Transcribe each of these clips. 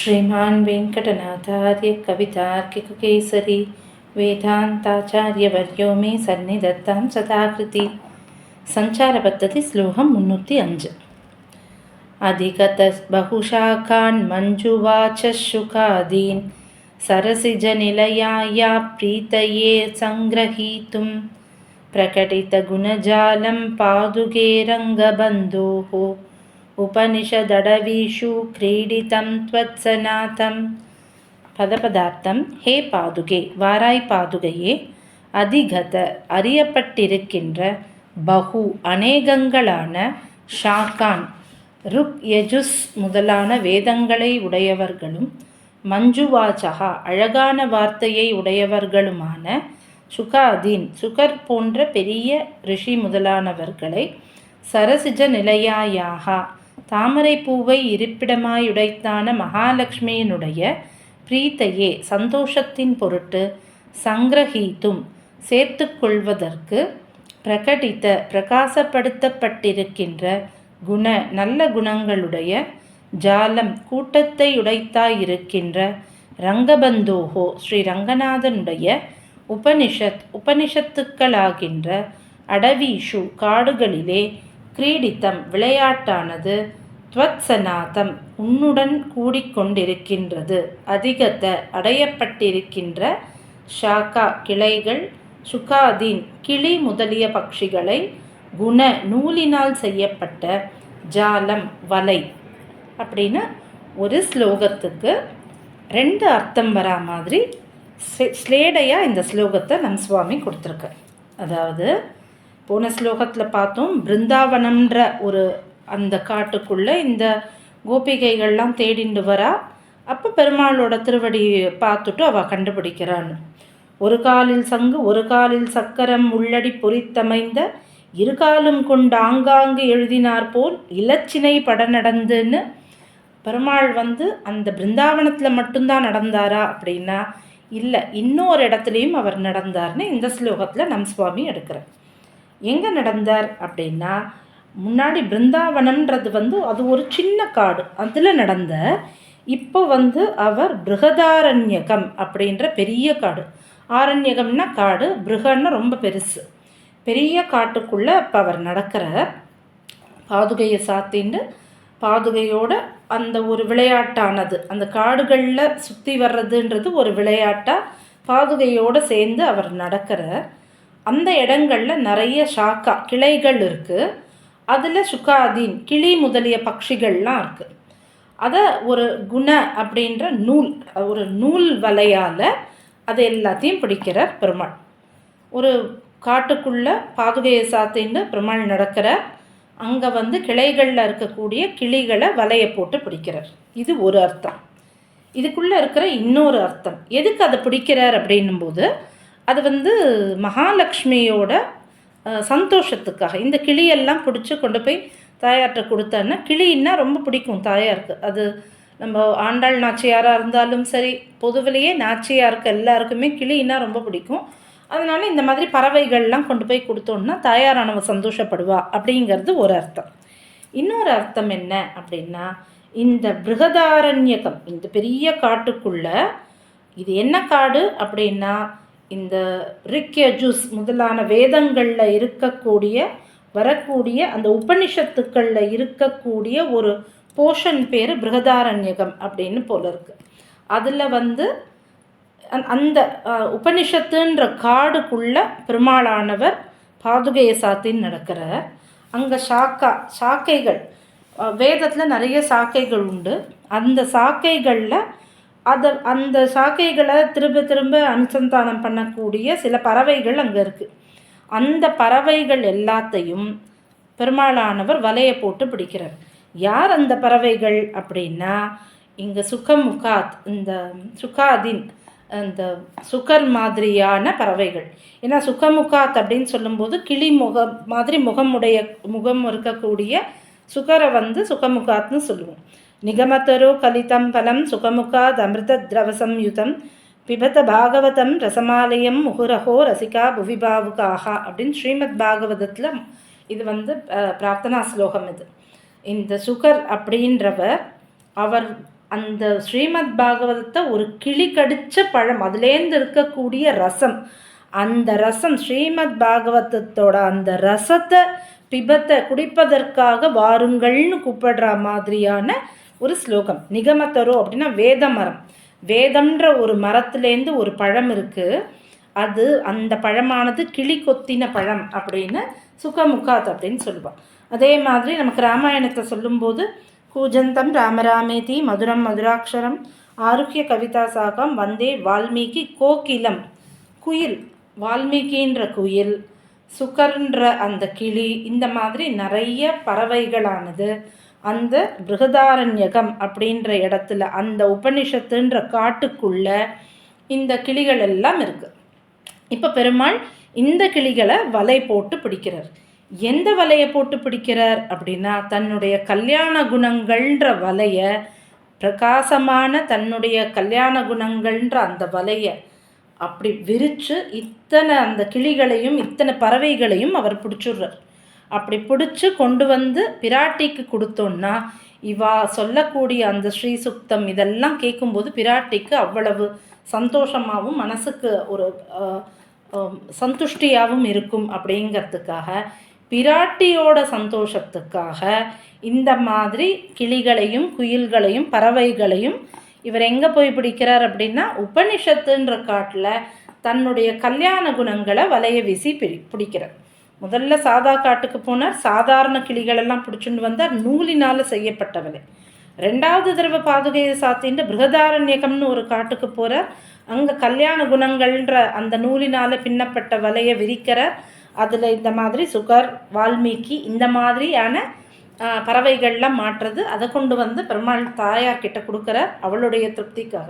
श्रीमान् वेङ्कटनाथार्यकवितार्किककेसरी वेदान्ताचार्यवर्यो मे सन्निधत्तं सदाकृति। सञ्चारपद्धति श्लोकम् उन्नूति अञ्ज। अधिकतबहुशाखान् मञ्जुवाच शुकादीन् सरसिजनिलया प्रीतये सङ्ग्रहीतुं। प्रकटितगुणजालं पादुगेरङ्गबन्धोः उपनिषदडवीषु क्रीडितं त्वत्सनाथं பதபதார்த்தம் ஹே பாதுகே வாராய் பாதுகையே அதிகத அறியப்பட்டிருக்கின்ற பகு அநேகங்களான ஷாக்கான் ருக் யஜுஸ் முதலான வேதங்களை உடையவர்களும் மஞ்சுவாச்சகா அழகான வார்த்தையை உடையவர்களுமான சுகாதீன் சுகர் போன்ற பெரிய ரிஷி முதலானவர்களை சரசிஜ நிலையாயாகா தாமரை பூவை இருப்பிடமாயுடைத்தான மகாலட்சுமியினுடைய பிரீத்தையே சந்தோஷத்தின் பொருட்டு சங்கிரகீத்தும் சேர்த்து கொள்வதற்கு பிரகடித்த பிரகாசப்படுத்தப்பட்டிருக்கின்ற குண நல்ல குணங்களுடைய ஜாலம் கூட்டத்தை உடைத்தாயிருக்கின்ற ரங்கபந்தோகோ ஸ்ரீ ரங்கநாதனுடைய உபனிஷத் உபனிஷத்துக்களாகின்ற அடவீஷு காடுகளிலே கிரீடித்தம் விளையாட்டானது துவத் சநாதம் உன்னுடன் கூடிக்கொண்டிருக்கின்றது அதிகத அடையப்பட்டிருக்கின்ற ஷாக்கா கிளைகள் சுகாதீன் கிளி முதலிய பட்சிகளை குண நூலினால் செய்யப்பட்ட ஜாலம் வலை அப்படின்னு ஒரு ஸ்லோகத்துக்கு ரெண்டு அர்த்தம் வரா மாதிரி ஸ்லேடையாக இந்த ஸ்லோகத்தை நம் சுவாமி கொடுத்துருக்கு அதாவது போன ஸ்லோகத்தில் பார்த்தோம் பிருந்தாவனம்ன்ற ஒரு அந்த காட்டுக்குள்ளே இந்த கோபிகைகள்லாம் தேடிண்டு வரா. அப்போ பெருமாளோட திருவடி பார்த்துட்டு அவள் கண்டுபிடிக்கிறான்னு ஒரு காலில் சங்கு ஒரு காலில் சக்கரம் உள்ளடி பொறித்தமைந்த இரு காலும் கொண்டு ஆங்காங்கு எழுதினார் போல் இலச்சினை பட நடந்துன்னு பெருமாள் வந்து அந்த பிருந்தாவனத்தில் மட்டும்தான் நடந்தாரா அப்படின்னா இல்லை இன்னொரு இடத்துலையும் அவர் நடந்தார்னு இந்த ஸ்லோகத்தில் நம் சுவாமி எடுக்கிறார். எங்கே நடந்தார் அப்படின்னா முன்னாடி பிருந்தாவனம்ன்றது வந்து அது ஒரு சின்ன காடு. அதில் நடந்த இப்போ வந்து அவர் பிருகதாரண்யகம் அப்படின்ற பெரிய காடு. ஆரண்யகம்னா காடு பிருகன்னா ரொம்ப பெருசு. பெரிய காட்டுக்குள்ளே இப்போ அவர் நடக்கிற பாதுகையை சாத்தின்னு பாதுகையோட அந்த ஒரு விளையாட்டானது. அந்த காடுகளில் சுற்றி வர்றதுன்றது ஒரு விளையாட்டாக பாதுகையோடு சேர்ந்து அவர் நடக்கிற அந்த இடங்களில் நிறைய ஷாக்கா கிளைகள் இருக்குது அதில் சுக்காதீன் கிளி முதலிய பட்சிகள்லாம் இருக்குது அதை ஒரு குண அப்படின்ற நூல் ஒரு நூல் வலையால் அதை எல்லாத்தையும் பிடிக்கிறார் பெருமாள். ஒரு காட்டுக்குள்ளே பாதுகையை சாத்தின்னு பெருமாள் நடக்கிற அங்கே வந்து கிளைகளில் இருக்கக்கூடிய கிளிகளை வலையை போட்டு பிடிக்கிறார். இது ஒரு அர்த்தம். இதுக்குள்ளே இருக்கிற இன்னொரு அர்த்தம். எதுக்கு அதை பிடிக்கிறார் அப்படின்னும்போது அது வந்து மகாலட்சுமியோட சந்தோஷத்துக்காக. இந்த கிளியெல்லாம் பிடிச்சி கொண்டு போய் தாயார்கிட்ட கொடுத்தேன்னா கிளின்னா ரொம்ப பிடிக்கும் தாயாருக்கு. அது நம்ம ஆண்டாள் நாச்சியாராக இருந்தாலும் சரி பொதுவிலேயே நாச்சியாருக்கு எல்லாருக்குமே கிளின்னா ரொம்ப பிடிக்கும். அதனால இந்த மாதிரி பறவைகள்லாம் கொண்டு போய் கொடுத்தோன்னா தாயாரானவ சந்தோஷப்படுவா அப்படிங்கிறது ஒரு அர்த்தம். இன்னொரு அர்த்தம் என்ன அப்படின்னா இந்த பிருகதாரண்யகம் இந்த பெரிய காட்டுக்குள்ள இது என்ன காடு அப்படின்னா இந்த ரிக்ய ஜூஸ் முதலான வேதங்களில் இருக்கக்கூடிய வரக்கூடிய அந்த உபனிஷத்துக்களில் இருக்கக்கூடிய ஒரு போஷன் பேர் பிருகதாரண்யகம் அப்படின்னு போல இருக்கு. அதில் வந்து அந்த உபனிஷத்துன்ற காடுக்குள்ள பெருமாளானவர் பாதுகையை சாத்தின்னு நடக்கிற அங்கே சாக்கா சாக்கைகள் வேதத்தில் நிறைய சாக்கைகள் உண்டு. அந்த சாக்கைகளில் அதை அந்த சாக்கைகளை திரும்ப திரும்ப அனுசந்தானம் பண்ணக்கூடிய சில பறவைகள் அங்கே இருக்குது அந்த பறவைகள் எல்லாத்தையும் பெருமாளானவர் வலையை போட்டு பிடிக்கிறார். யார் அந்த பறவைகள் அப்படின்னா இங்கே சுகமுகாத் இந்த சுகாதின் அந்த சுகர் மாதிரியான பறவைகள். ஏன்னா சுகமுகாத் அப்படின்னு சொல்லும்போது கிளி முகம் மாதிரி முகமுடைய முகம் இருக்கக்கூடிய சுகரை வந்து சுகமுகாத்னு சொல்லுவோம். நிகமதரோ கலிதம் பலம் சுகமுகாத் யுதம் பிபத பாகவதம் ரசமாலயம் முகுரஹோ ரசிகா புவிபாவுகாக அப்படின்னு ஸ்ரீமத் பாகவதத்தில் இது வந்து பிரார்த்தனா ஸ்லோகம் இது. இந்த சுகர் அப்படின்றவர் அவர் அந்த ஸ்ரீமத் பாகவதத்தை ஒரு கிளி கடித்த பழம் அதுலேருந்து இருக்கக்கூடிய ரசம். அந்த ரசம் ஸ்ரீமத் பாகவதத்தோட அந்த ரசத்தை பிபத்தை குடிப்பதற்காக வாருங்கள்னு கூப்பிடுற மாதிரியான ஒரு ஸ்லோகம். நிகமத்தரோ அப்படின்னா வேத மரம் வேதம்ன்ற ஒரு மரத்துலேருந்து ஒரு பழம் இருக்குது அது அந்த பழமானது கிளி கொத்தின பழம் அப்படின்னு சுகமுகாத் அப்படின்னு சொல்லுவாள் அதே மாதிரி நமக்கு ராமாயணத்தை சொல்லும்போது கூஜந்தம் ராமராமேதி மதுரம் மதுராட்சரம் ஆரோக்கிய கவிதா சாகம் வந்தே வால்மீகி கோகிலம். குயில் வால்மீகின்ற குயில் சுகர்ன்ற அந்த கிளி இந்த மாதிரி நிறைய பறவைகளானது. அந்த பிருகதாரண்யகம் அப்படின்ற இடத்துல அந்த உபனிஷத்துன்ற காட்டுக்குள்ள இந்த கிளிகள் எல்லாம் இருக்குது இப்போ பெருமாள் இந்த கிளிகளை வலை போட்டு பிடிக்கிறார். எந்த வலையை போட்டு பிடிக்கிறார் அப்படின்னா தன்னுடைய கல்யாண குணங்கள்ன்ற வலையை பிரகாசமான தன்னுடைய கல்யாண குணங்கள்ன்ற அந்த வலையை அப்படி விரித்து இத்தனை அந்த கிளிகளையும் இத்தனை பறவைகளையும் அவர் பிடிச்சிடுறார். அப்படி பிடிச்சி கொண்டு வந்து பிராட்டிக்கு கொடுத்தோன்னா இவா சொல்லக்கூடிய அந்த ஸ்ரீ சுக்தம் இதெல்லாம் கேட்கும்போது பிராட்டிக்கு அவ்வளவு சந்தோஷமாகவும் மனசுக்கு ஒரு சந்துஷ்டியாகவும் இருக்கும் அப்படிங்கிறதுக்காக பிராட்டியோட சந்தோஷத்துக்காக இந்த மாதிரி கிளிகளையும் குயில்களையும் பறவைகளையும் இவர் எங்கே போய் பிடிக்கிறார் அப்படின்னா உபனிஷத்துன்ற காட்டில் தன்னுடைய கல்யாண குணங்களை வலைய வீசி பிடி பிடிக்கிறார். முதல்ல சாதா காட்டுக்கு போனார். சாதாரண கிளிகளெல்லாம் பிடிச்சிட்டு வந்தார். நூலினால் செய்யப்பட்ட வலை ரெண்டாவது தடவை பாதுகையை சாத்தின்னு பிருகதாரண்யகம்னு ஒரு காட்டுக்கு போகிறார் அங்கே கல்யாண குணங்கள்ன்ற அந்த நூலினால் பின்னப்பட்ட வலையை விரிக்கிறார் அதில் இந்த மாதிரி சுகர் வால்மீகி இந்த மாதிரியான பறவைகள்லாம் மாற்றுறது. அதை கொண்டு வந்து பெருமாள் தாயார் கிட்ட கொடுக்குறார். அவளுடைய திருப்திக்காக.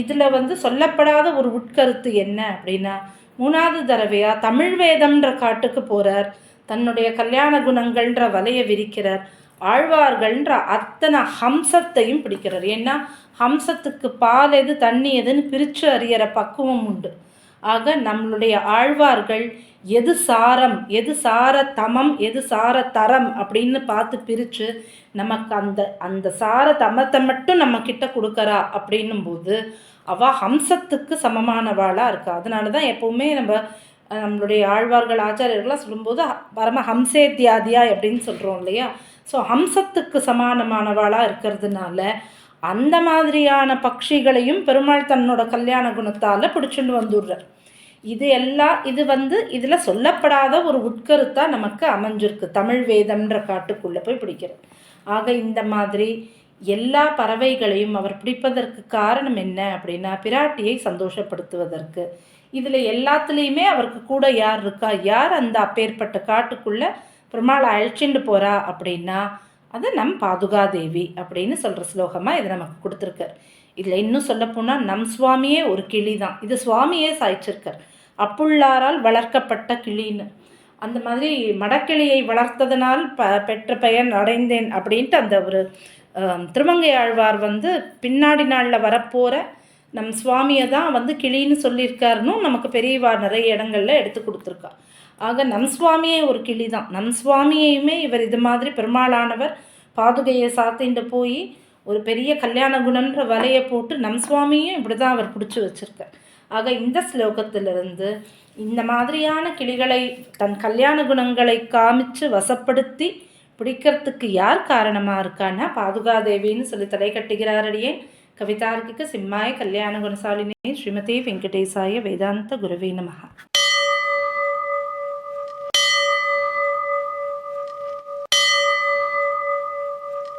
இதில் வந்து சொல்லப்படாத ஒரு உட்கருத்து என்ன அப்படின்னா மூணாவது தடவையாக தமிழ் வேதம்ன்ற காட்டுக்கு போகிறார் தன்னுடைய கல்யாண குணங்கள்ன்ற வலையை விரிக்கிறார். ஆழ்வார்கள்ன்ற அத்தனை ஹம்சத்தையும் பிடிக்கிறார். ஏன்னா ஹம்சத்துக்கு பால் எது தண்ணி எதுன்னு பிரித்து அறியிற பக்குவம் உண்டு. ஆக நம்மளுடைய ஆழ்வார்கள் எது சாரம் எது சார தமம் எது சார தரம் அப்படின்னு பார்த்து பிரித்து நமக்கு அந்த அந்த சார தமத்தை மட்டும் நம்ம கிட்ட கொடுக்குறா அப்படின்னும் போது அவள் ஹம்சத்துக்கு சமமானவாளாக இருக்கா. அதனால தான் எப்போவுமே நம்ம நம்மளுடைய ஆழ்வார்கள் ஆச்சாரியர்கள்லாம் சொல்லும்போது பரம ஹம்சேத்தியாதியா அப்படின்னு சொல்கிறோம் இல்லையா? ஸோ ஹம்சத்துக்கு சமானமானவாளாக இருக்கிறதுனால அந்த மாதிரியான பட்சிகளையும் பெருமாள் தன்னோட கல்யாண குணத்தால் பிடிச்சிட்டு வந்துடுறார். இது எல்லாம் இது வந்து இதில் சொல்லப்படாத ஒரு உட்கருத்தாக நமக்கு அமைஞ்சிருக்கு. தமிழ் வேதம்ன்ற காட்டுக்குள்ளே போய் பிடிக்கிறது ஆக இந்த மாதிரி எல்லா பறவைகளையும் அவர் பிடிப்பதற்கு காரணம் என்ன அப்படின்னா பிராட்டியை சந்தோஷப்படுத்துவதற்கு. இதில் எல்லாத்துலேயுமே அவருக்கு கூட யார் இருக்கா? யார் அந்த அப்பேற்பட்ட காட்டுக்குள்ளே பெருமாளை அழைச்சிட்டு போகிறா அப்படின்னா அது நம் பாதுகாதேவி அப்படின்னு சொல்கிற ஸ்லோகமாக இதை நமக்கு கொடுத்துருக்கார். இதில் இன்னும் சொல்லப்போனால் நம் சுவாமியே ஒரு கிளி தான் இது சுவாமியே சாய்ச்சிருக்கார். அப்புள்ளாரால் வளர்க்கப்பட்ட கிளின்னு. அந்த மாதிரி மடக்கிளியை வளர்த்ததனால் ப பெற்ற பெயர் அடைந்தேன் அப்படின்ட்டு அந்த ஒரு திருமங்கை ஆழ்வார் வந்து பின்னாடி நாளில் வரப்போகிற நம் சுவாமியை தான் வந்து கிளின்னு சொல்லியிருக்காருன்னு நமக்கு பெரியவா நிறைய இடங்களில் எடுத்து கொடுத்துருக்கா. ஆக நம் சுவாமியே ஒரு கிளி தான் நம் சுவாமியையுமே இவர் இது மாதிரி பெருமாளானவர் பாதுகையை சாத்திட்டு போய் ஒரு பெரிய கல்யாண குணன்ற வலையை போட்டு நம் சுவாமியும் இப்படி தான் அவர் பிடிச்சி வச்சுருக்கார். ஆக இந்த ஸ்லோகத்திலிருந்து இந்த மாதிரியான கிளிகளை தன் கல்யாண குணங்களை காமிச்சு வசப்படுத்தி பிடிக்கிறதுக்கு யார் காரணமாக இருக்கான்னா பாதுகாதேவின்னு சொல்லி தலை கட்டுகிறாரடியே. கவிதார்க்கிக சிம்மாய கல்யாண குணசாலினி ஸ்ரீமதி வெங்கடேசாய வேதாந்த குருவே நமகா